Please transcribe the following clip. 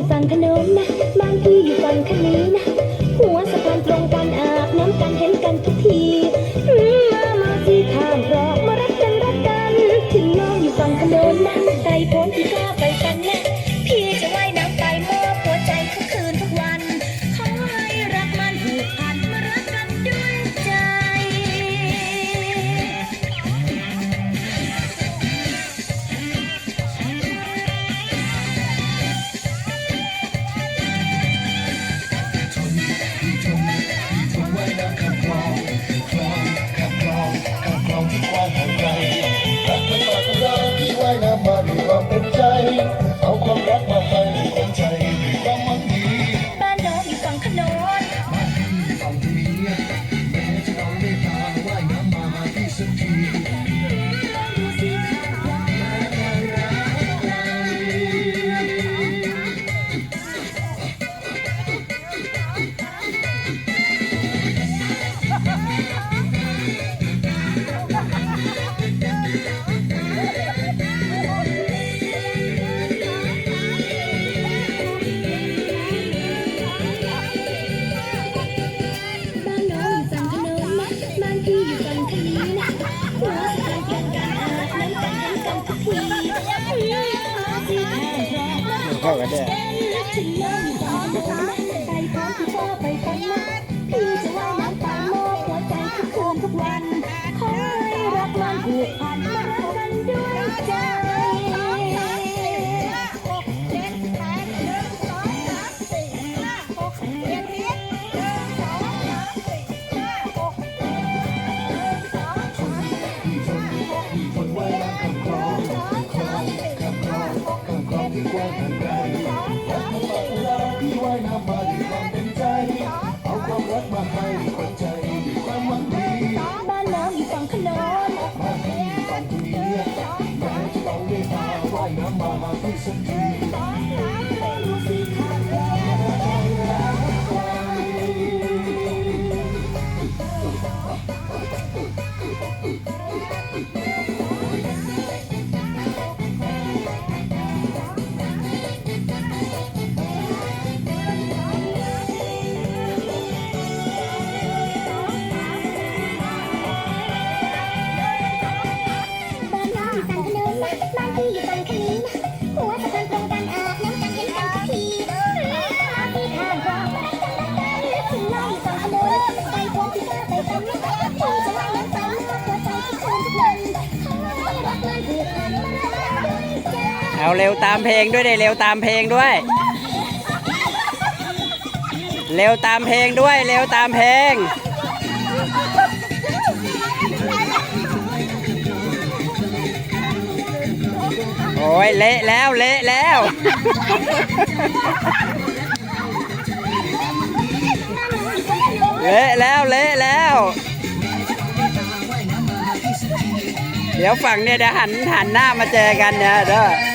isang ganun na เข้ากันได้ I'll เอาเร็วตามเพลงด้วยได้เร็วตามเพลงด้วย เร็วตามเพลงด้วย เร็วตามเพลง โอ้ยเละแล้วเละแล้วเละแล้วเละแล้ว เดี๋ยวฝั่งเนี่ยเดี๋ยวหันหันหน้ามาเจอกันเนี่ยเด้อ